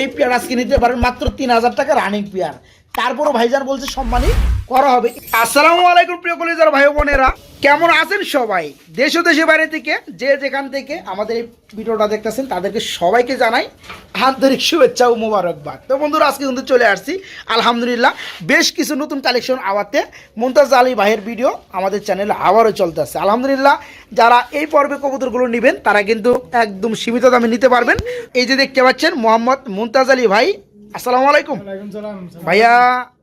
এই পেয়ার আজকে নিতে পারেন মাত্র তিন হাজার টাকা রানিং পেয়ার। তারপরও ভাইজান বলছে সম্মানই করা হবে। আসসালামু আলাইকুম প্রিয় কলেজার ভাই বোনেরা। কেমন আছেন সবাই? দেশ ও দেশের বাইরে থেকে যে যেখান থেকে আমাদের এই ভিডিওটা দেখতেছেন তাদেরকে সবাইকে জানাই আন্তরিক শুভেচ্ছা ও মোবারকবাদ। তো বন্ধুরা আজকে কিন্তু চলে আসছি। আলহামদুলিল্লাহ বেশ কিছু নতুন কালেকশন আওয়াতে মুমতাজ আলী ভাইয়ের ভিডিও আমাদের চ্যানেলে আবারও চলতে আছে। আলহামদুলিল্লাহ যারা এই পর্বে কবুতরগুলো নেবেন তারা কিন্তু একদম সীমিত দামে নিতে পারবেন। এই যে দেখতে পাচ্ছেন মোহাম্মদ মুমতাজ আলী ভাই। আসসালামু আলাইকুম। ভাইয়া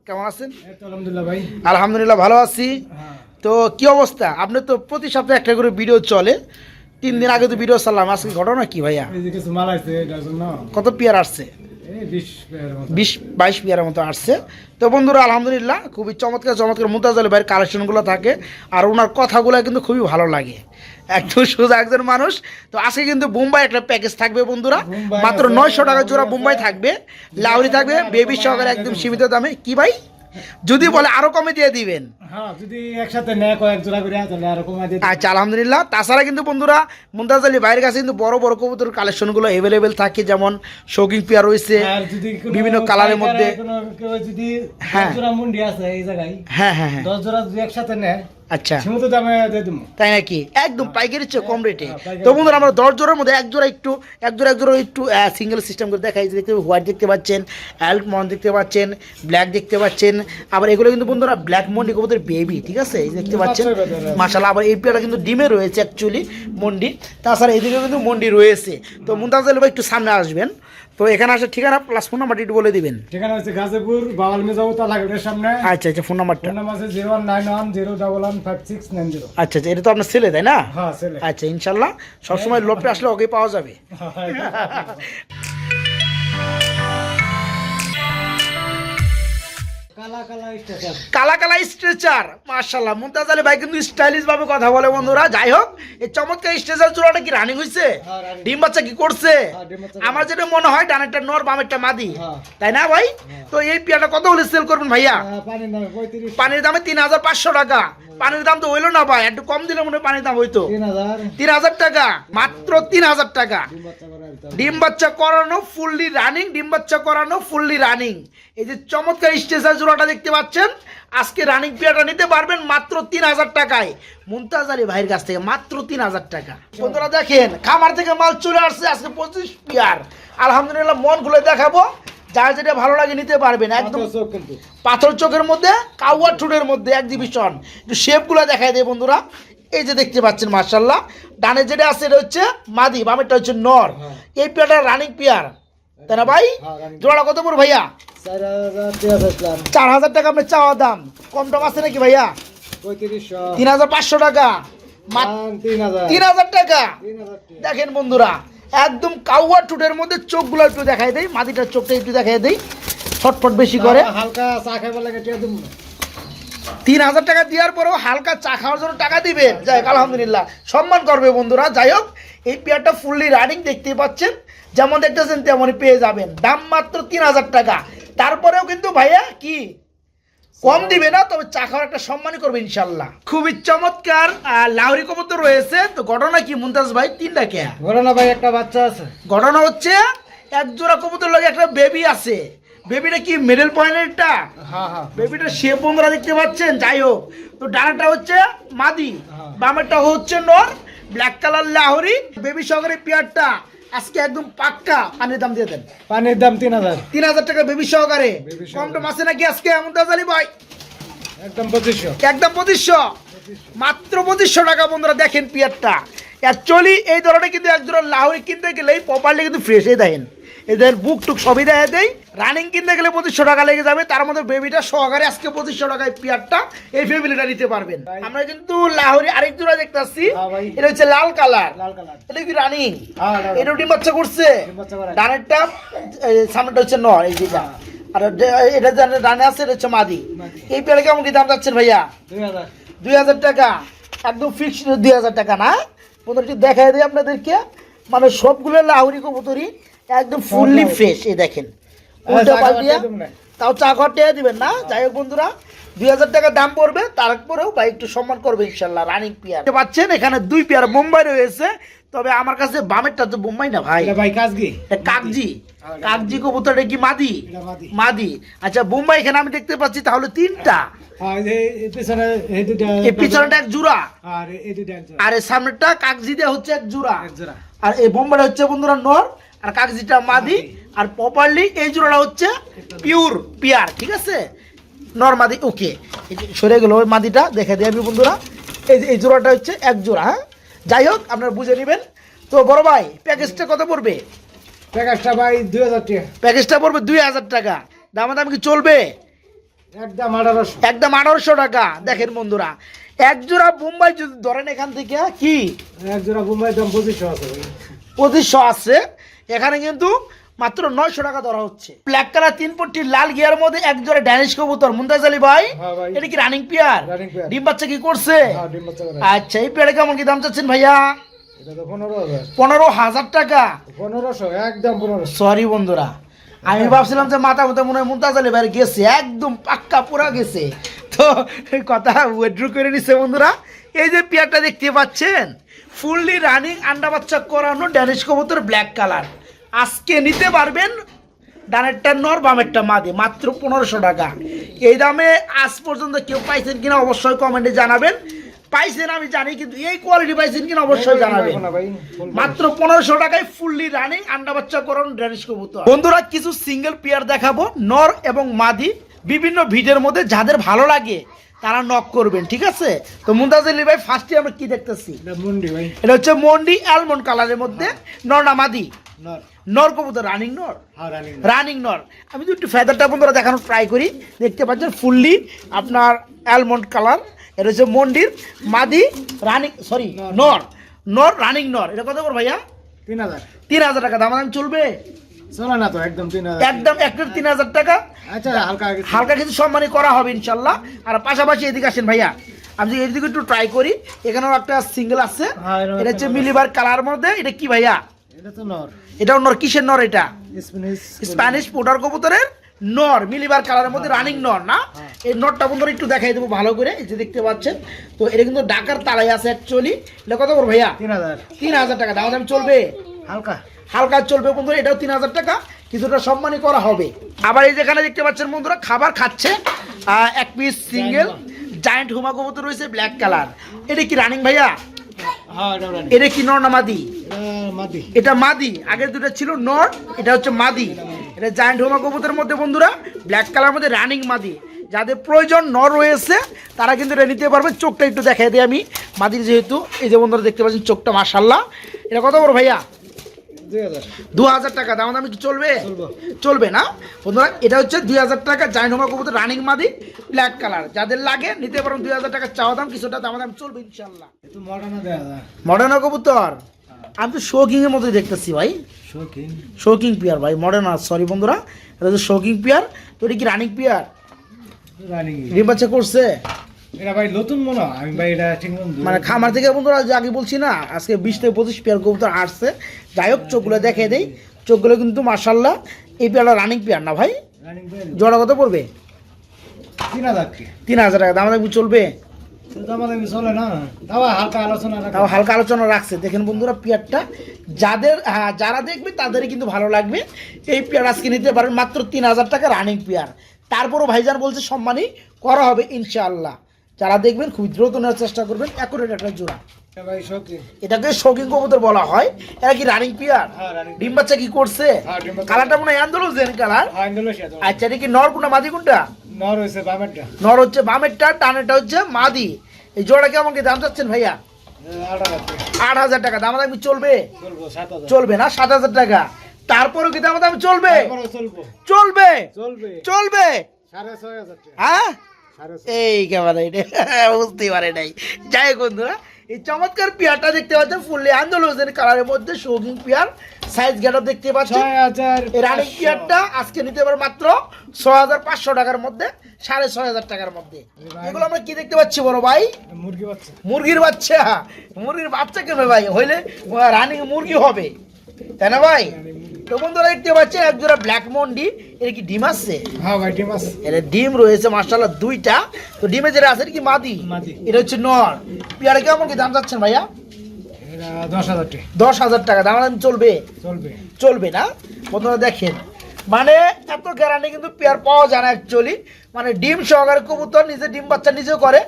কেমন আছেন? আলহামদুলিল্লাহ ভাই। আলহামদুলিল্লাহ ভালো আছি। হ্যাঁ। তো কি অবস্থা? আপনি তো প্রতি সপ্তাহে একটা করে ভিডিও চলে। তিন দিন আগে তো ভিডিও চাললাম আজকে ঘটনা কি ভাইয়া? কত পেয়ার আসছে? বিশ বাইশ পেয়ারের মতো আসছে। তো বন্ধুরা আলহামদুলিল্লাহ খুবই চমৎকার চমৎকার মুমতাজ আলী ভাইয়ের কালেকশনগুলো থাকে। আর ওনার কথাগুলো কিন্তু খুবই ভালো লাগে। একদম সোজা একজন মানুষ। তো আজকে কিন্তু মুম্বাই একটা প্যাকেজ থাকবে বন্ধুরা। মাত্র নয়শো টাকা জোড়া বোম্বাই মুম্বাই থাকবে। লাউরি থাকবে বেবি সহকারে একদম সীমিত দামে। কি ভাই? যদি বলে আরও কমে দিয়ে দিবেন। হ্যাঁ যদি একসাথে নেয় কয়েক জোড়া করে তাহলে আরও কমাই দিয়ে আচ্ছা আলহামদুলিল্লাহ। তাছাড়া কিন্তু বন্ধুরা মুমতাজ আলী ভাইয়ের কাছে কিন্তু বড় বড় কবুতর কালেকশনগুলো এভেলেবেল থাকে যেমন শৌকিং পেয়ার রয়েছে বিভিন্ন কালারের মধ্যে। যদি হ্যাঁ। জোড়া মুন্ডি আছে এই জায়গায় হ্যাঁ হ্যাঁ হ্যাঁ। দশ জোড়া যদি একসাথে নেয় আচ্ছা। সীমিত দামে দিয়ে দেবো তাই নাকি? একদম পাইকারির চেয়ে কম রেটে। হ্যাঁ, তো বন্ধুরা আমরা দশ জোড়ার মধ্যে এক জোড়া একটু এক জোড়া এক জোড়া একটু সিঙ্গেল সিস্টেম করে দেখাই। দেখতে হোয়াইট দেখতে পাচ্ছেন দেখতে পাচ্ছেন ব্ল্যাক দেখতে পাচ্ছেন। আবার এগুলো কিন্তু বন্ধুরা ব্ল্যাক মন্ডি কবুতর বেবি ঠিক আছে? দেখতে পাচ্ছেন আবার এই কিন্তু ডিমে রয়েছে অ্যাকচুয়ালি মন্ডি তাছাড়া এদিকে কিন্তু মন্ডি রয়েছে। তো মুমতাজ ভাই একটু সামনে আসবেন। তো এখানে আসার ঠিকানা প্লাস ফোন নাম্বারটি একটু বলে দিবেন। ঠিকানা হচ্ছে গাজীপুর বাওয়াল মেজাবতা লাগাটের সামনে। আচ্ছা আচ্ছা ফোন নাম্বারটা ফোন নাম্বার আছে zero one nine one zero double one five six nine zero আচ্ছা আচ্ছা এটা তো আপনার ছেলে তাই না? হ্যাঁ ছেলে। আচ্ছা ইনশাল্লাহ। সবসময় লোপে আসলে ওকে পাওয়া যাবে। কালা কালা স্ট্রেচার। মার্শাল্লাহ মুমতাজ আলী ভাই কিন্তু স্টাইলিশ ভাবে কথা বলে বন্ধুরা। যাই হোক এই চমৎকার স্ট্রেচার চূড়াটা কি রানিং হয়েছে হ্যাঁ, ডিম বাচ্চা কি করছে? হ্যাঁ, আমার যেটা মনে হয় ডানেরটা নর বামেরটা মাদি। হ্যাঁ। তাই না ভাই? তো এই পিয়াটা কত হলে সেল করবেন ভাইয়া? পানির দামে তিন হাজার পাঁচশো টাকা। পানির দাম তো হইল না ভাই একটু কম দিলে মনে হয় পানির দাম হইতো। তিন হাজার। টাকা মাত্র তিন হাজার টাকা। ডিম বাচ্চা করানো ফুললি রানিং ডিম বাচ্চা করানো ফুললি রানিং এই যে চমৎকার স্টেশন জোড়াটা দেখতে পাচ্ছেন আজকে রানিং পেয়ারটা নিতে পারবেন মাত্র তিন হাজার টাকায়। মুমতাজ আলী ভাইয়ের কাছ থেকে মাত্র তিন হাজার টাকা। বন্ধুরা দেখেন খামার থেকে মাল চলে আসছে আজকে পঁচিশ পেয়ার। আলহামদুলিল্লাহ মন খুলে দেখাবো যার যেটা ভালো লাগে নিতে পারবেন। একদম পাথর চোখের মধ্যে কাউয়া ঠুটের মধ্যে এক্সিবিশন একটু শেপগুলো দেখাই দেয় বন্ধুরা। এই যে দেখতে পাচ্ছেন মার্শাল্লাহ ডানে যেটা আছে এটা হচ্ছে মাদি বামেরটা হচ্ছে নর। হ্যাঁ। এই পেয়ারটা রানিং পেয়ার তাই না ভাই? হ্যাঁ, জোড়াটা কত পড়ো ভাইয়া? চার হাজার টাকা আপনার চাওয়া দাম। কম টম আছে নাকি ভাইয়া? তিন হাজার পাঁচশো টাকা। তিন হাজার। টাকা। দেখেন বন্ধুরা একদম কাউয়া টুটের মধ্যে চোখগুলো একটু দেখাই দেই মাদিটার চোখটা একটু দেখাই দেই ছটফট বেশি করে। হালকা চা খাইবার লাগে। তিন হাজার টাকা দেওয়ার পরেও হালকা চা খাওয়ার জন্য টাকা দিবেন যাই হোক, আলহামদুলিল্লাহ। সম্মান করবে বন্ধুরা। যাই হোক এই পেয়ারটা ফুললি রানিং দেখতেই পাচ্ছেন। যেমন দেখতেছেন তেমনই পেয়ে যাবেন। দাম মাত্র তিন হাজার টাকা। তারপরেও কিন্তু ভাইয়া কি? কম দিবে না তবে চা খাওয়ার একটা সম্মানই করবে ইনশাল্লাহ খুবই চমৎকার লাহরি কবুতর রয়েছে। তো ঘটনা কি মুমতাজ ভাই? তিনটা কে? ঘটনা ভাই একটা বাচ্চা আছে। ঘটনা হচ্ছে এক জোড়া কবুতর লাগে একটা বেবি আছে। বেবিটা কি মিডল পয়েন্টেরটা হ্যাঁ হ্যাঁ। বেবিটা শেপ বন্ধুরা দেখতে পাচ্ছেন? যাই হোক তো ডানাটা হচ্ছে মাদি হ্যাঁ। বামেরটা হচ্ছে নর ব্ল্যাক কালার লাহরি। বেবি সহকারে পেয়ারটা আজকে একদম পাক্কা পানির দাম দিয়ে দেন। পানির দাম তিন হাজার। তিন হাজার টাকা বেবি সহকারে। বেবি কম টম আছে নাকি আজকে? এমন আলী ভাই। একদম পঁচিশশো। একদম পঁচিশশো। মাত্র পঁচিশশো টাকা বন্ধুরা দেখেন পিয়ারটা অ্যাকচুয়ালি এই ধরনের কিন্তু একজোড়া লাহরি কিনতে গেলেই প্রপারলি কিন্তু ফ্রেশই দেখেন। এদের বুক টুক সবই দেখা দেয় রানিং কিনতে গেলে পঁচিশশো টাকা লেগে যাবে তার মধ্যে বেবিটা সহকারে আজকে পঁচিশশো টাকায় পিয়ারটা এই ফ্যামিলিটা নিতে পারবেন। আমরা কিন্তু লাহরি আরেক জোড়া দেখতে আসছি। হ্যাঁ এটা হচ্ছে লাল কালার। লাল কালার। এটা কি রানিং হ্যাঁ, এটা ডিম বাচ্চা করছে। ডানেরটা সামনেটা হচ্ছে নর এই যেটা। আর এটা জানে ডানে আছে এটা হচ্ছে মাদি। এই পেয়ারে কেমন কি দাম যাচ্ছেন ভাইয়া? দুই হাজার। টাকা। একদম ফিক্সড দুই হাজার টাকা না? প্রথমটি দেখাই দিই আপনাদেরকে। মানে সবগুলো লাহুরি কবুতরি একদম ফুললি ফ্রেশ এই দেখেন। হ্যাঁ, উল্টা পাল্টিয়া দিয়ে। তাও চা ঘর টেয়ে দিবেন না। যাই হোক বন্ধুরা দুই হাজার টাকা দাম পড়বে তারপরেও ভাই একটু সম্মান করবে ইনশাল্লাহ রানিং পেয়ার পাচ্ছেন এখানে দুই পেয়ার মুম্বাই রয়েছে তবে আমার কাছে বামেরটা তো বোম্বাই না ভাই। ভাই কাজগি এটা কাকজি। হ্যাঁ, কাকজি কবুতর কি মাদি? মাদি। আচ্ছা বোম্বাই এখানে আমি দেখতে পাচ্ছি তাহলে তিনটা। এই পিছনটা এক জোড়া। আর সামনেরটা কাকজি দেওয়া হচ্ছে এক জোড়া। এক জোড়া। আর এই বোম্বাইটা হচ্ছে বন্ধুরা নর। আর কাগজিটা মাদি আর প্রপারলি এই জোড়াটা হচ্ছে পিওর পিয়ার ঠিক আছে? নর মাদি ওকে সরে গেল ওই মাদিটা দেখে দিয়ে আমি বন্ধুরা। এই যে এই জোড়াটা হচ্ছে এক জোড়া হ্যাঁ? যাই হোক আপনারা বুঝে নেবেন। তো বড় ভাই প্যাকেজটা কত পড়বে? প্যাকেজটা ভাই দুই হাজার টাকা। প্যাকেজটা পড়বে দুই হাজার টাকা। দামাদাম কি চলবে? একদম আঠারোশো। একদম আঠারোশো টাকা। দেখেন বন্ধুরা এক জোড়া বোম্বাই যদি ধরেন এখান থেকে কি? এক জোড়া বোম্বাই দাম পঁচিশশো আছে পঁচিশশো আছে। এখানে কিন্তু মাত্র নয়শো টাকা ধরা হচ্ছে। ব্ল্যাক কালার তিন পট্টি লাল গিয়ার মধ্যে এক জোড়া ড্যানিশ কবুতর মুমতাজ আলী ভাই। হ্যাঁ এটা কি রানিং পিয়ার। ডিম বাচ্চা কি করছে? হ্যাঁ আচ্ছা এই পেয়ারে কেমন কি দাম চাচ্ছেন ভাইয়া? পনেরো হাজার। টাকা। পনেরোশো একদম সরি বন্ধুরা আমি ভাবছিলাম যে মাথা মতো মনে হয় মুমতাজ আলী ভাই গেছে একদম পাক্কা পুরা গেছে। তো এই কথা উইথড্র করে নিছে বন্ধুরা। এই যে পেয়ারটা দেখতে পাচ্ছেন ফুললি রানিং আন্ডা বাচ্চা করানো ড্যানিশ কবুতর ব্ল্যাক কালার আজকে নিতে পারবেন ডানেরটা নর বামেরটা মাদে মাত্র পনেরোশো টাকা। এই দামে আজ পর্যন্ত কেউ পাইছেন কিনা অবশ্যই কমেন্টে জানাবেন। পাইছেন আমি জানি কিন্তু এই কোয়ালিটি পাইছেন কিনা অবশ্যই জানাবেন। মাত্র পনেরোশো টাকায় ফুললি রানিং আন্ডা বাচ্চা করুন ড্যানিশ কবুতর। বন্ধুরা কিছু সিঙ্গেল পেয়ার দেখাবো নর এবং মাদি। বিভিন্ন ভিডিওর মধ্যে যাদের ভালো লাগে তারা নক করবেন ঠিক আছে? তো মুমতাজ আলী ভাই ফার্স্টে আমরা কি দেখতেছি? এটা ভাই। এটা হচ্ছে মন্ডি অ্যালমন্ড কালারের মধ্যে নর মাদি। নর। কবুতর রানিং নর? হ্যাঁ রানিং রানিং নর। আমি যদি একটু ফেদারটা বন্ধুরা দেখানোর ট্রাই করি। দেখতে পাচ্ছেন ফুললি আপনার অ্যালমন্ড কালার এটা হচ্ছে মন্ডির মাদি রানিং সরি নর। নর। রানিং নর। এটা কত করে ভাইয়া? তিন হাজার। তিন হাজার টাকা। দাম দাম চলবে? চলে না তো একদম তিন হাজার। একদম একটা তিন হাজার টাকা। আচ্ছা হালকা হালকা কিছু সম্মানই করা হবে ইনশাল্লাহ। আর পাশাপাশি এদিকে আসেন ভাইয়া। আমি এদিকে একটু ট্রাই করি এখানেও একটা সিঙ্গেল আছে। হ্যাঁ, এটা হচ্ছে মিলিবার কালার মধ্যে। এটা কি ভাইয়া? এটা নর। কিসের নর এটা? স্প্যানিশ পোটার কবুতরের নর মিলিবার কালারের মধ্যে রানিং নর না? এই নরটা বন্ধুরা একটু দেখাই দেবো ভালো করে এই যে দেখতে পাচ্ছেন। তো এটা কিন্তু ডাকার তালাই আছে অ্যাকচুয়ালি এটা কত করে ভাইয়া? তিন হাজার। তিন হাজার টাকা। দাম দাম চলবে? হালকা। হালকা চলবে বন্ধুরা এটাও তিন হাজার টাকা। কিছুটা সম্মানই করা হবে। আবার এই যেখানে দেখতে পাচ্ছেন বন্ধুরা খাবার খাচ্ছে। আহ, এক পিস সিঙ্গেল জায়েন্ট হুমা কবুতর রয়েছে ব্ল্যাক কালার এটা কি রানিং ভাইয়া? হ্যাঁ এটা কি নর না মাদি? এটা মাদি। আগের দুটো ছিল নর এটা হচ্ছে মাদি। এটা জায়ান্ট হোমা কবুতরের মধ্যে বন্ধুরা ব্ল্যাক কালার মধ্যে রানিং মাদি। যাদের প্রয়োজন নর রয়েছে তারা কিন্তু এটা নিতে পারবে। চোখটা একটু দেখাই দিই আমি। মাদির যেহেতু এই যে বন্ধুরা দেখতে পাচ্ছেন চোখটা মাসাল্লাহ এটা কত বড় ভাইয়া? দু হাজার। টাকা দাম দামি কি চলবে? চলবে। না? বন্ধুরা এটা হচ্ছে দুই হাজার টাকা জায়েন্ট হোমা কবুতর রানিং মাদি ব্ল্যাক কালার যাদের লাগে নিতে পারবেন দুই হাজার টাকা চাওয়া দাম কিছুটা দাম দাম চলবে ইনশাল্লাহ মডার্ন কবুতর? আমি তো শোকিং এর মধ্যে দেখতেছি ভাই। শৌখিন শোকিং পিয়ার ভাই মডার্ন আর সরি বন্ধুরা এটা হচ্ছে শোকিং পিয়ার তো এটা কি রানিং পিয়ার রানিং বাচ্চা করছে? এটা ভাই নতুন মনে আমি ভাই এটা ঠিক মানে খামার থেকে বন্ধুরা আগে বলছি না আজকে বিশ থেকে পঁচিশ পেয়ার কবুতর আসছে। যাই হোক চোখগুলো দেখে দেই। চোখগুলো কিন্তু মার্শাল্লাহ এই পেয়ারটা রানিং পেয়ার না ভাই? জোড়া কত পড়বে? তিন হাজার তিন হাজার টাকা। দাম দাম চলবে? চলে না। তাও হালকা আলোচনা হালকা আলোচনা রাখছে। দেখেন বন্ধুরা পেয়ারটা যাদের হ্যাঁ, যারা দেখবে তাদেরই কিন্তু ভালো লাগবে। এই পেয়ার আজকে নিতে পারেন মাত্র তিন হাজার টাকা রানিং পেয়ার। তারপরও ভাইজান বলছে সম্মানই করা হবে ইনশাআল্লাহ। যারা দেখবেন খুব দ্রুত নেওয়ার চেষ্টা করবেন একটা জোড়া। এটা শৌখিন। এটাকে শৌখিন কবুতর বলা হয়। এরা কি রানিং পেয়ার হ্যাঁ ডিম বাচ্চা কি করছে? হ্যাঁ। কালারটা মনে হয় আন্দোলন কালার। হ্যাঁ আচ্ছা এটা কি নর কোনটা? মাদি কোনটা? নর বামেরটা। নর হচ্ছে বামেরটা টানেরটা হচ্ছে মাদি। এই জোড়া কেমন কি দাম চাচ্ছেন ভাইয়া? আট হাজার টাকা। দাম দামি চলবে? চলবো না? সাত হাজার টাকা। তারপরেও কি দাম দামি চলবে। চলবে? চলবে। চলবে? সাড়ে ছয় হাজার হ্যাঁ? ছয় এই কেমন বুঝতে পারে নাই। যাই হোক বন্ধুরা এই চমৎকার পেয়ারটা দেখতে পাচ্ছেন ফুললি আন্দোলনের কালারের মধ্যে শৌখিন পেয়ার। সাইজ গেট দেখতে পাচ্ছেন। ছয় রানিং পেয়ারটা আজকে নিতে পারে মাত্র ছ হাজার পাঁচশো টাকার মধ্যে সাড়ে ছয় হাজার টাকার মধ্যে। এগুলো আমরা কি দেখতে পাচ্ছি বড় ভাই? মুরগি বাচ্চা। মুরগির বাচ্চা। মুরগির বাচ্চা কেন ভাই? হইলে রানিং মুরগি হবে। তাই না ভাই? তো বন্ধুরা দেখতে পাচ্ছেন এক জোড়া ব্ল্যাক মন্ডি। এর কি ডিম আছে? হ্যাঁ ভাই ডিম আছে। এর ডিম রয়েছে মাশাআল্লাহ দুইটা। তো ডিমে যেটা আছে এটা কি মাদি? মাদি। এটা হচ্ছে নর। পেয়ারা কেমন কি দাম যাচ্ছেন ভাইয়া? দশ হাজার টাকা। দশ হাজার টাকা দাম চলবে? চলবে। চলবে না? বন্ধুরা দেখেন মানে এত গ্যারান্টি কিন্তু পেয়ার পাওয়া যায় না অ্যাকচুয়ালি মানে ডিম সহকারে কবুতর নিজে ডিম বাচ্চা নিজেও করে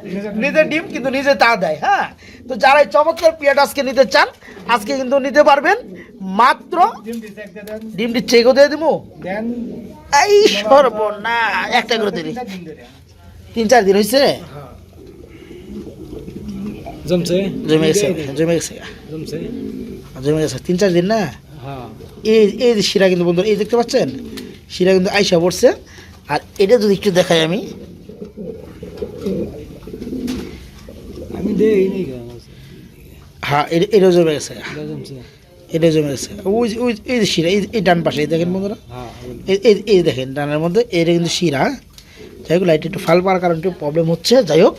নিজে ডিম কিন্তু নিজে তা দেয় হ্যাঁ? তো যারা এই চমৎকার পেয়ারটা আজকে নিতে চান আজকে কিন্তু নিতে পারবেন। মাত্র ডিমটি চেকও দিয়ে দিব এই সর্বনা একটা করে দিলি। তিন চার দিন হয়েছে হ্যাঁ। জমছে। জমে গেছে জমে গেছে জমছে। জমে গেছে তিন চার দিন না? এই এই যে শিরা কিন্তু বন্ধুরা এই দেখতে পাচ্ছেন? শিরা কিন্তু আইসা পড়ছে। আর এটা যদি একটু দেখাই আমি। আমি হ্যাঁ এটা জমে গেছে। এটা জমে গেছে। ওই ওই এই যে শিরা এই ডান পাশে এই দেখেন বন্ধুরা। হ্যাঁ এই এই এই দেখেন ডানের মধ্যে এটা কিন্তু শিরা। হ্যাঁ? যাই হোক লাইট একটু ফাল পাওয়ার কারণে একটু প্রবলেম হচ্ছে যাই হোক।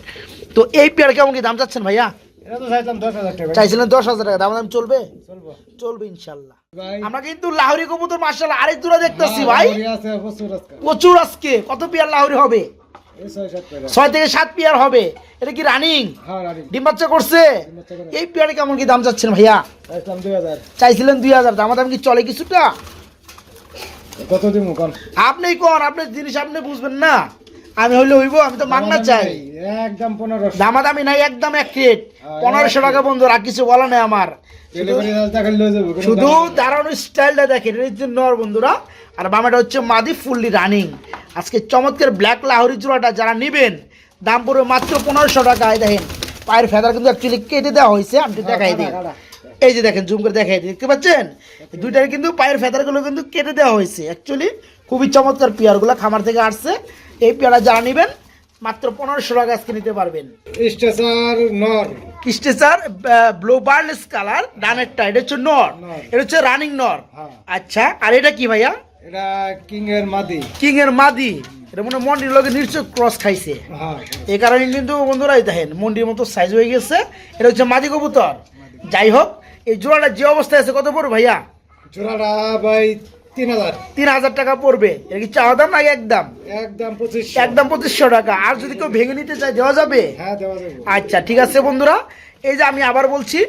তো এই পেয়ার কেমন কি দাম চাচ্ছেন ভাইয়া? চাইছিলেন দশ হাজার টাকা দাম দাম চলবে। চলবে ইনশাল্লাহ। আমরা কিন্তু লাহোরি কবুতর মার্শাল আরেক দূরে দেখতেছি ভাই। প্রচুর আজকে। কত পেয়ার লাহোরি হবে? ছয় থেকে সাত পেয়ার হবে। এটা কি রানিং হ্যাঁ ডিম বাচ্চা করছে। এই পেয়ারে কেমন কি দাম চাচ্ছেন ভাইয়া? চাইছিলেন দুই হাজার। দাম দাম কি চলে কিছুটা? আপনি কোন আপনার জিনিস আপনি বুঝবেন না। আমি হইলে হইব আমি তো মাগনা চাই। একদম পনেরোশো। দামাদামি নাই একদম এক রেট পনেরোশো টাকা বন্ধু আর কিছু বলা নাই আমার। শুধু দাম। দাঁড়ানোর স্টাইলটা দেখেন এটা নর বন্ধুরা আর বামাটা হচ্ছে মাদি ফুললি রানিং আজকে চমৎকার ব্ল্যাক লাহরি জোড়াটা যারা নেবেন দাম পড়বে মাত্র পনেরোশো টাকায় দেখেন পায়ের ফেদার কিন্তু অ্যাকচুয়ালি কেটে দেওয়া হয়েছে আমি দেখাই দিই। এই যে দেখেন জুম করে দেখাই দিই দেখতে পাচ্ছেন? দুইটার কিন্তু পায়ের ফেদারগুলো কিন্তু কেটে দেওয়া হয়েছে। অ্যাকচুয়ালি খুবই চমৎকার পেয়ারগুলো খামার থেকে আসছে। এই পেয়ারা যারা নেবেন মাত্র পনেরোশো টাকা আজকে নিতে পারবেন। স্টেশন নর। স্টেচার ব্লু বার্লেস কালার ডানেরটা এটা হচ্ছে নর। এটা হচ্ছে রানিং নর। হ্যাঁ। আচ্ছা আর এটা কি ভাইয়া? এটা কিং এর মাদি। কিং এর মাদি। এটা মনে মন্ডির লগে নিশ্চয় ক্রস খাইছে। হ্যাঁ। এই কারণে কিন্তু বন্ধুরা দেখেন মন্ডির মতো সাইজ হয়ে গেছে। এটা হচ্ছে মাদি কবুতর। যাই হোক এই জোড়াটা যে অবস্থায় আছে কত পড়বে ভাইয়া? জোড়াটা ভাই তিন হাজার। টাকা পড়বে। এটা কি চাওয়া দাম একদম? একদম পঁচিশ একদম পঁচিশশো টাকা। আর যদি কেউ ভেঙে নিতে চায় দেওয়া যাবে? হ্যাঁ দেওয়া যাবে। আচ্ছা ঠিক আছে বন্ধুরা। এই যে আমি আবার বলছি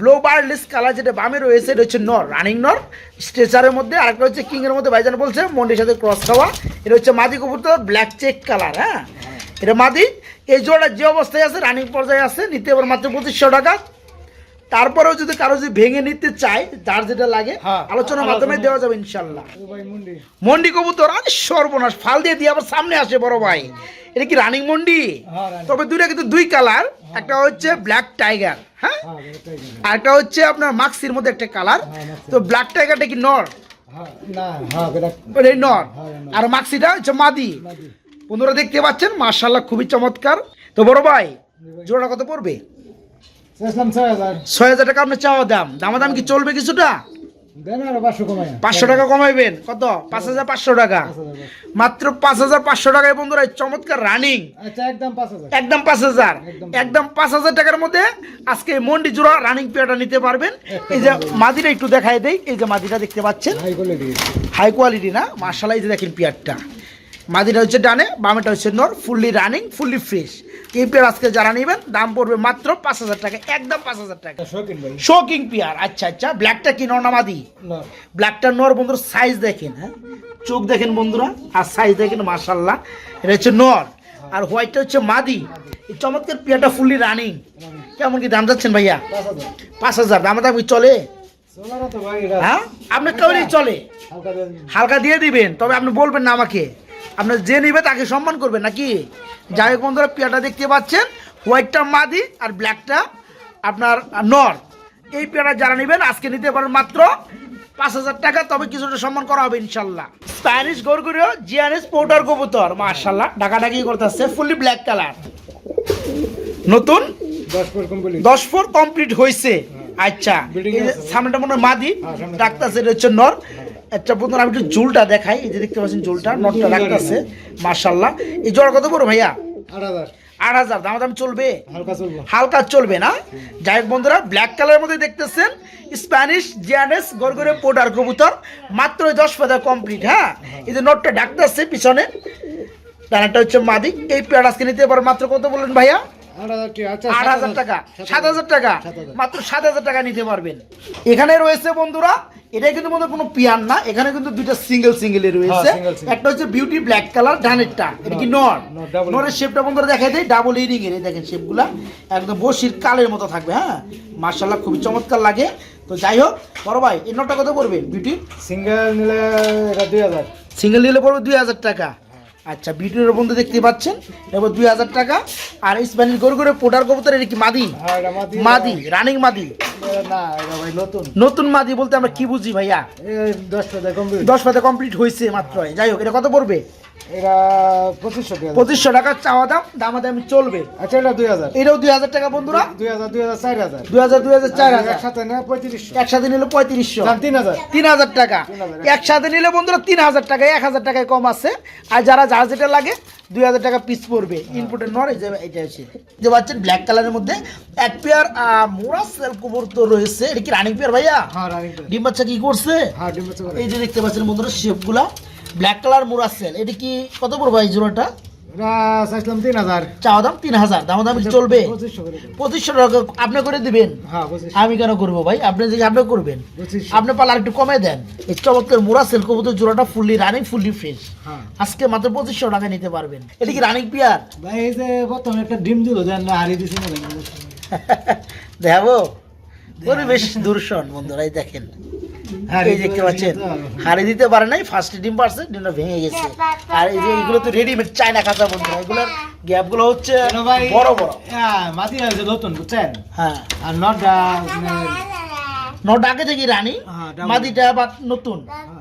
ব্লো বার্লিস কালার যেটা বামে রয়েছে এটা হচ্ছে নর রানিং নর। স্ট্রেচারের মধ্যে আরেকটা হচ্ছে কিংয়ের মধ্যে ভাইজান বলছে মন্ডির সাথে ক্রস খাওয়া। এটা হচ্ছে মাদি কবুতর ব্ল্যাক চেক কালার হ্যাঁ? এটা মাদি। এই জোড়া যে অবস্থায় আছে রানিং পর্যায়ে আছে নিতে পারে মাত্র পঁচিশশো টাকা। তারপরেও যদি কারও যদি ভেঙে নিতে চায় যার যেটা লাগে হ্যাঁ, আলোচনার মাধ্যমে দেওয়া যাবে ইনশাল্লাহ। মুন্ডি। কবুতর আরে সর্বনাশ ফাল দিয়ে দিয়ে আবার সামনে আসে বড় ভাই। এটা কি রানিং মন্ডি? হ্যাঁ তবে দুইটা কিন্তু দুই কালার একটা হচ্ছে ব্ল্যাক টাইগার হ্যাঁ? হ্যাঁ আর একটা হচ্ছে আপনার মাক্সির মধ্যে একটা কালার। হ্যাঁ, তো ব্ল্যাক টাইগারটা কি নর? হ্যাঁ না হ্যাঁ এটা ওটাই নর। হ্যাঁ, আর মাক্সিটা হচ্ছে মাদি। বন্ধুরা দেখতে পাচ্ছেন মার্শাল্লাহ খুবই চমৎকার। তো বড় ভাই জোড়া কত পড়বে? ছয় হাজার। টাকা আপনার চাওয়া দাম। দামা দাম কি চলবে কিছুটা? পাঁচশো টাকা কমাইবেন। কত? পাঁচ হাজার পাঁচশো টাকা। মাত্র পাঁচ হাজার পাঁচশো টাকায় বন্ধুরা চমৎকার রানিং আচ্ছা একদম পাঁচ হাজার। একদম পাঁচ হাজার। টাকার মধ্যে আজকে মন্ডি জোড়া রানিং পেয়ারটা নিতে পারবেন। এই যে মাদিটা একটু দেখাই দেই। এই যে মাদিটা দেখতে পাচ্ছেন। হাই হাই কোয়ালিটি না? মার্শাল এই যে দেখেন পেয়ারটা মাদিটা হচ্ছে ডানে বামেটা হচ্ছে নর ফুললি রানিং ফুললি ফ্রেশ এই পেয়ার আজকে যারা নেবেন দাম পড়বে মাত্র পাঁচ হাজার টাকা একদম পাঁচ হাজার টাকা। শোকিং পেয়ার আচ্ছা আচ্ছা ব্ল্যাকটা কি নর না মাদি? ব্ল্যাকটা নর বন্ধুর সাইজ দেখেন হ্যাঁ? চোখ দেখেন বন্ধুরা আর সাইজ দেখেন মার্শাল্লাহ এটা হচ্ছে নর আর হোয়াইটটা হচ্ছে মাদি। এই চমৎকার পেয়ারটা ফুললি রানিং কেমন কি দাম যাচ্ছেন ভাইয়া? পাঁচ হাজার। পাঁচ দাম দাম চলে? হ্যাঁ? আপনার কেউই চলে। হালকা দিয়ে দিবেন তবে আপনি বলবেন না আমাকে। আপনার যে নিবে তাকে সম্মান করবেন নাকি? যাই হোক বন্ধুরা পেয়াটা দেখতে পাচ্ছেন। হোয়াইটটা মাদি আর ব্ল্যাকটা আপনার নর। এই পেয়ারা যারা নেবেন আজকে নিতে পারেন মাত্র পাঁচ হাজার টাকা তবে কিছুটা সম্মান করা হবে ইনশাল্লাহ। স্প্যানিশ গরগুরিও জিয়ানিস পোর্টার কবুতর মার্শাল্লাহ ডাকাডাকি করতেছে ফুললি ব্ল্যাক কালার নতুন? দশ ফোর কমপ্লিট হয়েছে আচ্ছা। সামনেটা মনে হয় মাদি। হ্যাঁ, এটা হচ্ছে নর। একটা বন্ধু আমি একটু জুলটা দেখাই এই যে দেখতে পাচ্ছেন ঝুলটা নরটা ডাক্তারছে মার্শাল্লাহ এই জ্বর কত বড় ভাইয়া? আট হাজার। দাম দাম চলবে? হালকা চলবো। হালকা চলবে না? যাই হোক বন্ধুরা ব্ল্যাক কালারের মধ্যে দেখতেছেন স্প্যানিশ জিয়ানেস গরগরে পোডার কবুতর মাত্র দশ পাতা কমপ্লিট হ্যাঁ? এই যে নটটা ডাক্তারছে পিছনে। ডানাটা হচ্ছে মাদিক এই পেয়ার আজকে নিতে পারো মাত্র কত বললেন ভাইয়া? আট হাজার টাকা, আচ্ছা, সাত হাজার টাকা মাত্র সাত হাজার টাকা নিতে পারবেন। এখানে রয়েছে বন্ধুরা এটা কিন্তু মধ্যে কোনো পিয়ার না এখানে কিন্তু দুইটা সিঙ্গেল সিঙ্গেল রয়েছে। হ্যাঁ, single। একটা হচ্ছে বিউটি ব্ল্যাক কালার ডানেরটা এটা কি নর? নর, নরের শেপটা বন্ধুরা দেখাই দেয় ডাবল ইরিং এর দেখেন শেপগুলা একদম বসির কালের মতো থাকবে হ্যাঁ? মার্শাল্লাহ খুবই চমৎকার লাগে। তো যাই হোক বড় ভাই এই নটটা কত পড়বে? বিউটি সিঙ্গেল নিলে এটা দুই হাজার। সিঙ্গেল নিলে পড়বে দুই হাজার টাকা। আচ্ছা বিউটির বন্ধু দেখতে পাচ্ছেন। এবার দুই হাজার টাকা। আর স্প্যানিশ গরু করে পোটার কবুতর এটা কি মাদি? হ্যাঁ মাদি। রানিং মাদি। নতুন। নতুন মাদি বলতে আমরা কি বুঝি ভাইয়া? দশ পাতা কমপ্লিট হয়েছে মাত্র যাই হোক এটা কত পড়বে? এটা পঁচিশশো টাকা। পঁচিশশো টাকা চাওয়া দাম দামাদামি চলবে। আচ্ছা এটা দুই হাজার। এটাও দুই হাজার টাকা বন্ধুরা? দুই হাজার দুই হাজার চার হাজার। দুই হাজার দুই হাজার চার হাজার। একসাথে নেয় পঁয়ত্রিশশো। একসাথে নিলে পঁয়ত্রিশশো। তিন হাজার। তিন হাজার টাকা। একসাথে নিলে বন্ধুরা তিন হাজার টাকা এক হাজার টাকায় কম আছে। আর যারা যার যেটা লাগে দুই হাজার টাকা পিস পড়বে। ইনপুটের নর যে এটা আছে যে পাচ্ছেন ব্ল্যাক কালারের মধ্যে এক পেয়ার মোরা সেল কবর তো রয়েছে। এটা কি রানিং পেয়ার ভাইয়া? হ্যাঁ রানিং ডিম বাচ্চা কি করছে? হ্যাঁ ডিম বাচ্চা এই যে দেখতে পাচ্ছেন বন্ধুরা শেপগুলা ব্ল্যাক কালার মোরা সেল এটা কি কত পড়বে এই জোড়াটা? চাইছিলাম তিন হাজার। চাওয়া দাম তিন হাজার দামাদামি চলবে। পঁচিশশো টাকা আপনি করে দিবেন? হ্যাঁ আমি কেন করব ভাই? আপনি যদি আপনি করবেন। আপনি একটু কমে দেন। এই চমৎকার মোরা জোড়াটা ফুললি রানিং ফুললি ফ্রেশ আজকে মাত্র পঁচিশশো টাকা নিতে পারবেন। এটা কি রানিং পিয়ার ভাই এই যে প্রথমে একটা ডিম দিল দেন না হারিয়ে দিছি না ভাই। দেখাবো। পরিবেশ দূষণ বন্ধুরা এই এই দেখতে পাচ্ছেন হারিয়ে দিতে পারে নাই ফার্স্ট ডিম পারছে ডিমটা ভেঙে গেছে আর এই যে এগুলো তো রেডিমেড চায়না কাঁচা বন্ধুরা এগুলোর গ্যাপগুলো হচ্ছে বড় বড় হ্যাঁ মাটি আছে নতুন বুঝছেন হ্যাঁ আর নটটা নটা আগে থেকে রানী হ্যাঁ, মাদিটা বা নতুন।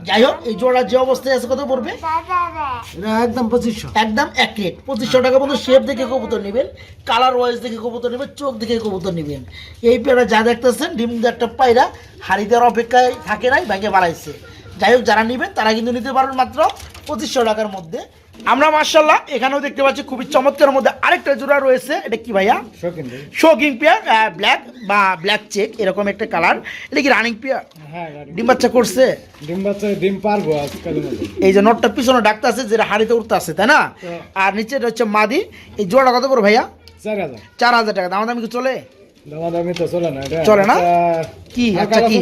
যাই হোক এই জোড়া যে অবস্থায় আছে কত পড়বে? একদম পঁচিশশো। একদম এক রেট। পঁচিশশো টাকা মতো শেপ দেখে কবুতর নেবেন কালার ওয়াইজ দেখে কবুতর নেবেন চোখ দেখে কবুতর নেবেন। এই পেয়ারা যা দেখতেছেন ডিম একটা পায়রা হাড়ি দেওয়ার অপেক্ষায় থাকে নাই ব্যাগে বাড়াইছে। যাই হোক যারা নেবেন তারা কিন্তু নিতে পারবেন মাত্র পঁচিশশো টাকার মধ্যে। আমরা মার্শাল্লাহ এখানেও দেখতে পাচ্ছি খুবই চমৎকার মধ্যে আরেকটা জোড়া রয়েছে। এটা কি ভাইয়া? শোকিং পেয়ার ব্ল্যাক বা ব্ল্যাক চেক এরকম একটা কালার এটা কি রানিং পেয়ার হ্যাঁ ডিম বাচ্চা করছে? ডিম বাচ্চা ডিম পারব এই যে নটটা পিছনে ডাকতে আছে যেটা হাড়িতে উঠতে আছে তাই না? আর নিচে হচ্ছে মাদি। এই জোড়াটা কত করে ভাইয়া? চার হাজার। চার হাজার টাকা। দাম দামি কি চলে? চলে না কি আচ্ছা কি?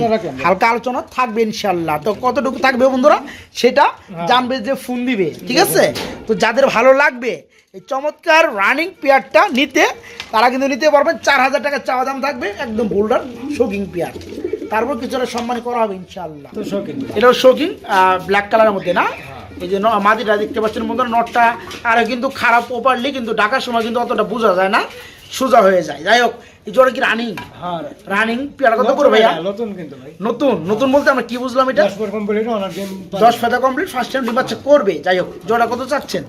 হালকা আলোচনা থাকবে ইনশাল্লাহ। তো কতটুকু থাকবে বন্ধুরা? সেটা জানবে যে ফোন দিবে ঠিক আছে? তো যাদের ভালো লাগবে এই চমৎকার রানিং পেয়ারটা নিতে তারা কিন্তু নিতে পারবেন চার হাজার টাকা চাওয়া দাম থাকবে একদম বোল্ডার শোকিং পেয়ার তারপর কিছুটা সম্মান করা হবে ইনশাল্লাহ। এটাও শোকিং ব্ল্যাক কালারের মধ্যে না? এই যে মাদিটা দেখতে পাচ্ছেন বন্ধুরা নটটা আর কিন্তু খারাপ প্রপারলি কিন্তু ডাকার সময় কিন্তু অতটা বোঝা যায় না সোজা হয়ে যায়। যাই হোক এই জোড়া কি রানিং হ্যাঁ। রানিং পেয়ারা কত করে ভাইয়া? নতুন কিন্তু ভাই। নতুন? নতুন বলতে আমরা কি বুঝলাম এটা? দশ পর কমপ্লিট অনার ডিম পারব। দশ ফেদা কমপ্লিট ফার্স্ট টাইম বাচ্চা করবে। যাই হোক জোড়া কত চাচ্ছেন?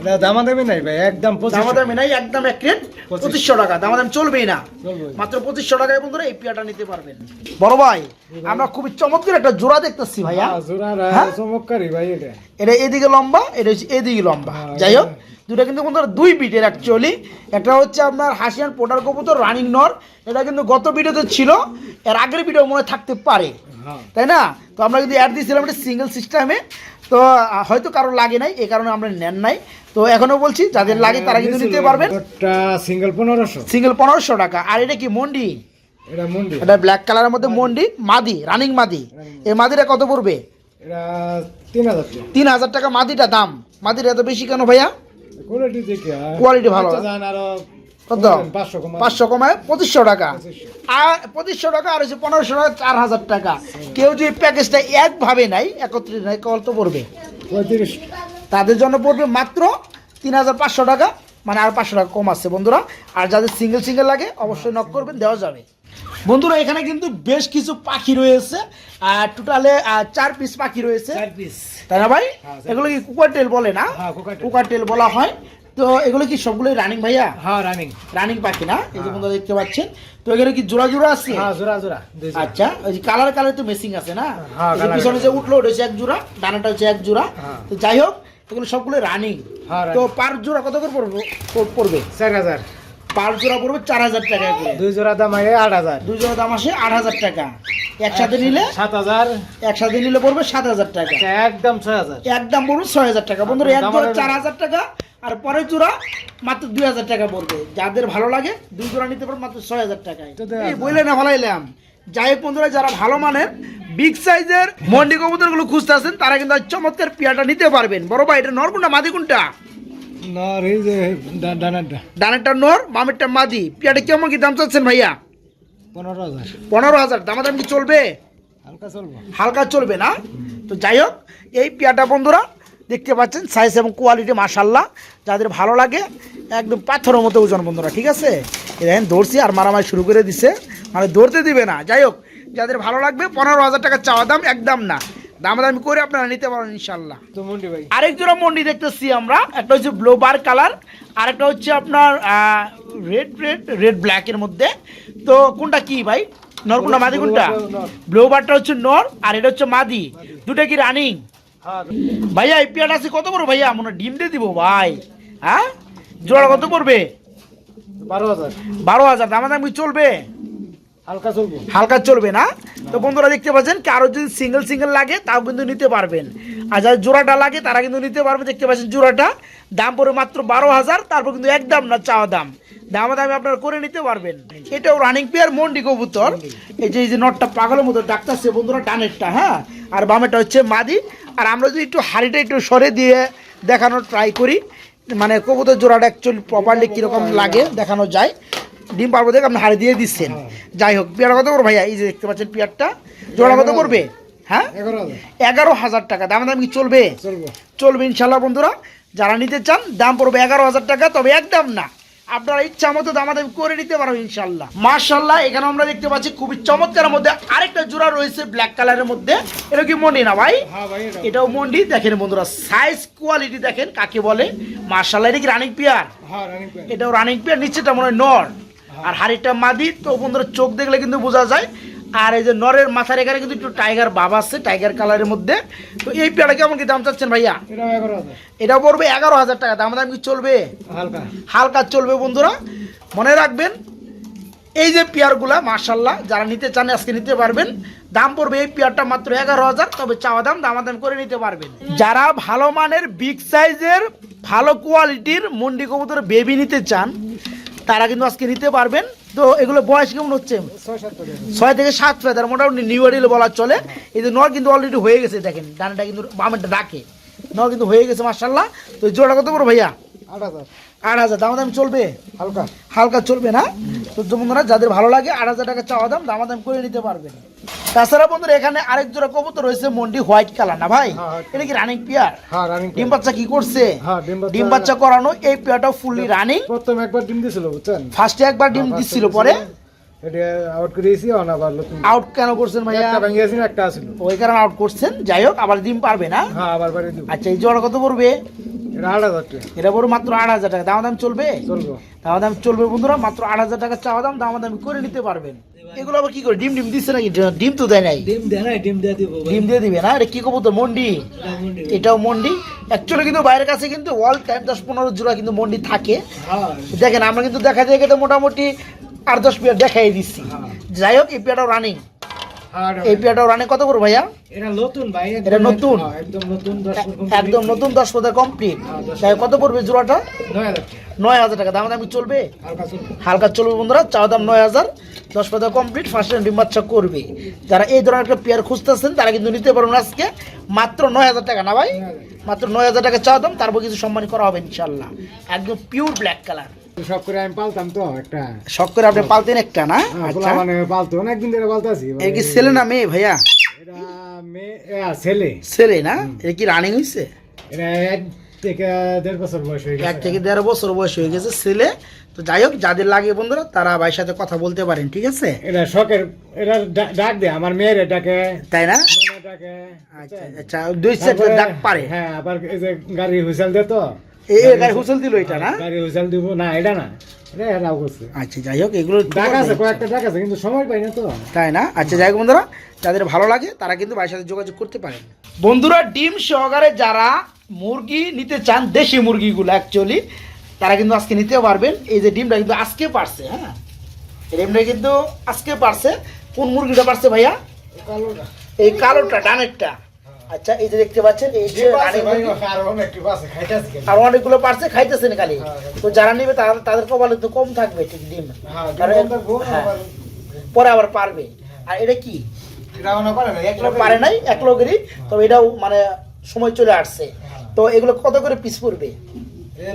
এটা দামাদামি নাই ভাই একদম দামাদামি নাই একদম এক রেট পঁচিশশো। টাকা দামাদামি চলবেই না। মাত্র পঁচিশশো টাকায় বন্ধুরা এই পেয়ারটা নিতে পারবেন। বড় ভাই আমরা খুবই চমৎকার একটা জোড়া দেখতেছি ভাইয়া। জোড়ার হ্যাঁ? চমৎকারই ভাই এটা। এটা এদিকে লম্বা এটা হচ্ছে এদিকে লম্বা। হ্যাঁ, যাই হোক দুটা কিন্তু বন্ধুরা দুই বিটের অ্যাকচুয়ালি একটা হচ্ছে আপনার হাসিয়ান পোটার কবুতর রানিং নর। এটা কিন্তু গত ভিডিওতে ছিল এর আগের ভিডিও মনে থাকতে পারে। হ্যাঁ। তাই না? তো আমরা কিন্তু অ্যাড দিয়েছিলাম এটা সিঙ্গেল সিস্টেমে তো হয়তো কারও লাগে নাই এই কারণে আমরা নেন নাই। তো এখনও বলছি যাদের লাগে তারা কিন্তু নিতে পারবেন। সিঙ্গেল পনেরোশো। সিঙ্গেল পনেরোশো টাকা। আর এটা কি মন্ডি? এটা মুন্ডি। এটা ব্ল্যাক কালারের মধ্যে মন্ডি। মাদি রানিং মাদি। এই মাদিটা কত পড়বে? তিন হাজার টাকা। মাদিটা দাম। মাদিটা এত বেশি কেন ভাইয়া? কোয়ালিটি দেখে Quality ভালো। জান আরও কত পাঁচশো কমায় পঁচিশশো টাকা। আর পঁচিশশো টাকা আর হচ্ছে পনেরোশো টাকা চার হাজার টাকা। কেউ যদি প্যাকেজটা একভাবে নাই একত্রিত নাই কত পড়বে? তাদের জন্য পড়বে মাত্র তিন হাজার পাঁচশো টাকা। মানে আর পাঁচশো টাকা কম আছে বন্ধুরা। আর যাদের সিঙ্গেল সিঙ্গেল লাগে অবশ্যই নক করবেন দেওয়া যাবে। বন্ধুরা এখানে কিন্তু বেশ কিছু পাখি রয়েছে। আর টোটালে চার পিস পাখি রয়েছে। তাই না ভাই? হ্যাঁ, এগুলো কি কুকার টেল বলে না? হ্যাঁ, কুকার। কুকার টেল বলা হয়। তো এগুলো কি সবগুলোই রানিং ভাইয়া? হ্যাঁ রানিং রানিং পাখি না? এই যে বন্ধুরা দেখতে পাচ্ছেন। তো এখানে কি জোড়া জোড়া আছে? হ্যাঁ জোড়া জোড়া। আচ্ছা ওই যে কালার কালার তো মেসিং আছে না? হ্যাঁ, এই পিছনে যে উঠল ওটা হচ্ছে এক জোড়া ডানাটা হচ্ছে এক জোড়া। হ্যাঁ। তো যাই হোক এগুলো সবগুলো রানিং হ্যাঁ, তো পার জোড়া কত করে পড়বে? পড়- পড়বে? চার হাজার। পার জোড়া পড়বে চার হাজার টাকা করে। দুই জোড়া দাম আগে আট হাজার। দুই জোড়া দাম আসে আট হাজার টাকা। একসাথে নিলে? সাত হাজার। একসাথে নিলে পড়বে সাত হাজার টাকা। আচ্ছা, একদম ছয় হাজার। একদম পড়বে ছয় হাজার টাকা। বন্ধুরা একদম জোড়া চার হাজার টাকা। আর পরের জোড়া মাত্র দুই হাজার টাকা পড়বে। যাদের ভালো লাগে দুই জোড়া নিতে পারবে মাত্র ছয় হাজার টাকায়। বইলে না ভালাইলাম। যাই হোক বন্ধুরা যারা ভালো মানের বিগ সাইজের মন্ডি কবুতরগুলো খুঁজতে আছেন তারা কিন্তু চমৎকার পিয়াটা নিতে পারবেন। বড় ভাই এটা নর কোনটা? মাদি কোনটা? নর এই যে ডা- ডানেরটা নর বামেরটা মাদি। পিয়াটা কেমন কি দাম চাচ্ছেন ভাইয়া? পনেরো হাজার। পনেরো হাজার। দামাদাম কি চলবে? হালকা চলবো। হালকা চলবে না? তো যাই হোক এই পেয়াটা বন্ধুরা দেখতে পাচ্ছেন সাইজ এবং কোয়ালিটি মাশাল্লাহ যাদের ভালো লাগে একদম পাথরের মতো ওজন বন্ধুরা ঠিক আছে? এ দেখেন দৌড়ছি আর মারামারি শুরু করে দিছে। মানে দৌড়তে দিবে না। যাই হোক যাদের ভালো লাগবে পনেরো হাজার টাকা চাওয়া দাম একদম না। দাম দামাদামি করে আপনারা নিতে পারেন ইনশাল্লাহ আরেক জোড়া মন্ডি দেখতেছি আমরা। একটা হচ্ছে ব্লু বার কালার আর একটা হচ্ছে আপনার রেড রেড রেড ব্ল্যাকের মধ্যে। তো কোনটা কি ভাই? নর কোনটা মাদি কোনটা? নর। ব্লু বারটা হচ্ছে নর আর এটা হচ্ছে মাদি। দুটা কি রানিং ভাইয়া এই পেয়ারটা আছে কত বড় ভাইয়া? মনে ডিম দিয়ে দিব ভাই। হ্যাঁ? জোড়া কত পড়বে? বারো হাজার। বারো হাজার দামাদামি চলবে? হালকা চলবো। হালকা চলবে না? তো বন্ধুরা দেখতে পাচ্ছেন কারও যদি সিঙ্গেল সিঙ্গেল লাগে তাও কিন্তু নিতে পারবেন। আর যার জোড়াটা লাগে তারা কিন্তু নিতে পারবে দেখতে পাচ্ছেন জোড়াটা। দাম পড়বে মাত্র বারো হাজার তারপর কিন্তু একদম না চাওয়া দাম। দামা দামে আপনারা করে নিতে পারবেন। এটাও রানিং পেয়ার মন্ডি কবুতর। এই যে এই যে নটটা পাগলের মতো ডাকতেছে বন্ধুরা ডানেরটা হ্যাঁ? আর বামেটা হচ্ছে মাদি। আর আমরা যদি একটু হাড়িটা একটু সরে দিয়ে দেখানোর ট্রাই করি মানে কবুতর জোড়াটা অ্যাকচুয়ালি প্রপারলি কীরকম লাগে দেখানো যায়। ডিম পারব দেখে আপনি হাড়ি দিয়ে দিচ্ছেন। যাই হোক পেয়ারা কত করব ভাইয়া? এই যে দেখতে পাচ্ছেন পেয়ারটা। জোড়া কত করবে? হ্যাঁ? এগারো হাজার। এগারো হাজার টাকা। দাম দাম কি চলবে? চলবো। চলবে ইনশাল্লাহ বন্ধুরা। যারা নিতে চান দাম পড়বে এগারো হাজার টাকা তবে একদম না। আপনারা ইচ্ছা মতো দামাদামি করে নিতে পারো ইনশাল্লাহ মার্শাল্লাহ এখানে আমরা দেখতে পাচ্ছি খুবই চমৎকার মধ্যে আরেকটা জোড়া রয়েছে ব্ল্যাক কালারের মধ্যে। এটা কি মন্ডি না ভাই? হ্যাঁ এটাও। মন্ডি। দেখেন বন্ধুরা সাইজ কোয়ালিটি দেখেন কাকে বলে? মার্শাল্লাহ এটা কি রানিং পিয়ার হ্যাঁ প্যান্ট এটাও রানিং পেয়ার নিচেটা মনে হয় নর। আর হাড়িটা মাদি তো বন্ধুরা চোখ দেখলে কিন্তু বোঝা যায়। আর এই যে নরের মাথার এখানে কিন্তু একটু টাইগার বাব আছে টাইগার কালারের মধ্যে। তো এই পেয়ারটা কেমন কি দাম চাচ্ছেন ভাইয়া? এটা পড়বে এগারো হাজার টাকা দাম দাম কি চলবে? হালকা। হালকা চলবে বন্ধুরা। মনে রাখবেন এই যে পেয়ারগুলা মার্শাল্লাহ যারা নিতে চান আজকে নিতে পারবেন। দাম পড়বে এই পেয়ারটা মাত্র এগারো হাজার তবে চাওয়া দাম দামাদাম করে নিতে পারবেন। যারা ভালো মানের বিগ সাইজের ভালো কোয়ালিটির মন্ডি কবুতর বেবি নিতে চান তারা কিন্তু আজকে নিতে পারবেন। তো এগুলো বয়স কেমন হচ্ছে? ছয় সাত ছয় থেকে সাত ফেদার মোটামুটি নিউ এডিল বলা চলে। এই যে নর কিন্তু অলরেডি হয়ে গেছে দেখেন ডানাটা কিন্তু বামেরটা ডাকে। নর কিন্তু হয়ে গেছে মার্শাল্লাহ তো জোড়া কত করো ভাইয়া? আট হাজার। আট হাজার। দাম দাম চলবে? হালকা। হালকা চলবে না? তো বন্ধুরা যাদের ভালো লাগে আট হাজার টাকা চাওয়া দাম দামাদাম করে নিতে পারবেন। তাছাড়া বন্ধুরা এখানে আরেক জোড়া কবুতর রয়েছে মন্ডি হোয়াইট কালার না ভাই? হ্যাঁ। এটা কি রানিং পেয়ার হ্যাঁ ডিম বাচ্চা কি করছে? হ্যাঁ, ডিম বাচ্চা- করানো এই পেয়ারটাও ফুললি রানিং প্রথম একবার ডিম দিছিল বুঝছেন? ফার্স্টে একবার ডিম দিচ্ছিল পরে? আউট করে আবার আউট কেন করছেন ভাইয়া? একটা ভেঙে গেছিল একটা আছিল ওই কারণে আউট করছেন। যাই হোক আবার ডিম পারবে না? হ্যাঁ আবার বাড়ি আচ্ছা এই জোড়া কত পড়বে? এটা আট হাজার টাকা। মাত্র আট হাজার টাকা। দাম দাম চলবে। দাম দাম চলবে বন্ধুরা মাত্র আট হাজার টাকা চাওয়া দাম দাম দাম করে নিতে পারবেন। এগুলো আবার কি করে? ডিম ডিম দিচ্ছে নাকি? ডিম তো দেয় নাই। ডিম দেয় না ডিম দিয়ে দিব ডিম দিয়ে দিবে না? এটা কি কবুতর? মন্ডি। এটাও মন্ডি। অ্যাকচুয়ালি কিন্তু বাইরের কাছে কিন্তু অল টাইম দশ পনেরো জোড়া কিন্তু মন্ডি থাকে। হ্যাঁ। দেখেন আমরা কিন্তু দেখা যায় মোটামুটি আট দশ পেয়ার দেখাই দিচ্ছি। যাই হোক এই পেয়ারটাও রানিং হ্যাঁ এই পেয়ারটাও রানিং কত করে ভাইয়া? এটা নতুন ভাই এটা নতুন? হ্যাঁ, একদম নতুন দশ রকম একদম নতুন দশ পদের কমপ্লিট তাই কত পড়বে জোড়াটা? নয় হাজার টাকা। দাম দামি চলবে? হালকা চলবে। বন্ধুরা চাওয়া দাম নয় হাজার। দশ পাতা কমপ্লিট ফার্স্ট টাইম ডিম বাচ্চা করবে। যারা এই ধরনের একটা পেয়ার খুঁজতেছেন তারা কিন্তু নিতে পারবেন আজকে। মাত্র নয় হাজার টাকা না ভাই? মাত্র নয় হাজার টাকা চাওয়া দাম তারপর কিছু সম্মান করা হবে ইনশাল্লাহ একদম পিওর ব্ল্যাক কালার করে আমি পালতাম তো একটা। শখ করে আপনি পালতেন একটা না? আচ্ছা। মানে পালতো অনেকদিন ধরে পালতাছি। এর কি ছেলে না মেয়ে ভাইয়া? এটা মেয়ে ছেলে। ছেলে না? এটা কি রানিং হয়েছে এটা এক থেকে দেড় বছর বয়স হয়ে এক থেকে দেড় বছর বয়স হয়ে গেছে ছেলে। তো যাই হোক যাদের লাগে বন্ধুরা তারা ভাইয়ের সাথে কথা বলতে পারেন ঠিক আছে? এটা শখের এটা ডাক দে আমার মেয়ের ডাকে। তাই না? ডাকে আচ্ছা আচ্ছা দুই সেট ডাক পারে। হ্যাঁ আবার এই যে গাড়ি হুইসেল দে তো। এই এই গাড়ি হুসেল দিল এটা না? গাড়ি দিব। না এটা না। এটা আচ্ছা যাই হোক এগুলো আছে কয়েকটা ডাক আছে কিন্তু সময় পাই না তো। তাই না? আচ্ছা যাই হোক বন্ধুরা যাদের ভালো লাগে তারা কিন্তু ভাইয়ের সাথে যোগাযোগ করতে পারেন। বন্ধুরা ডিম সহকারে যারা মুরগি নিতে চান দেশি মুরগিগুলো অ্যাকচুয়ালি তারা কিন্তু আজকে নিতে পারবেন। এই যে ডিমটা কিন্তু আজকে পারছে হ্যাঁ? ডিমটা কিন্তু আজকে পারছে। কোন মুরগিটা পারছে ভাইয়া? কালোটা। এই কালোটা ডানেরটা। আচ্ছা এই যে দেখতে পাচ্ছেন এই। আর একটু অনেকগুলো পার্সে খাইতেছেন খালি। হ্যাঁ, হ্যাঁ। তো যারা নিবে তাদের কপালে তো কম থাকবে ঠিক ডিম। হ্যাঁ পরে আবার পারবে। আর এটা কি? পারে নাই এক লোকেরই তবে এটাও মানে সময় চলে আসছে। তো এগুলো কত করে পিস পড়বে?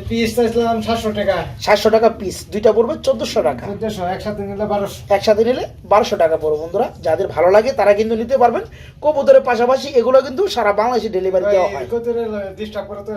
পিস চাইছিলাম সাতশো টাকা। সাতশো টাকা পিস দুইটা পড়বে চোদ্দশো টাকা। চোদ্দশো একসাথে নিলে বারোশো। একসাথে নিলে বারোশো টাকা পড়বে বন্ধুরা। যাদের ভালো লাগে তারা কিন্তু নিতে পারবেন। কবুতরের পাশাপাশি এগুলো কিন্তু সারা বাংলাদেশে ডেলিভারি দেওয়া হয়। ডিস্টার্ব করে তো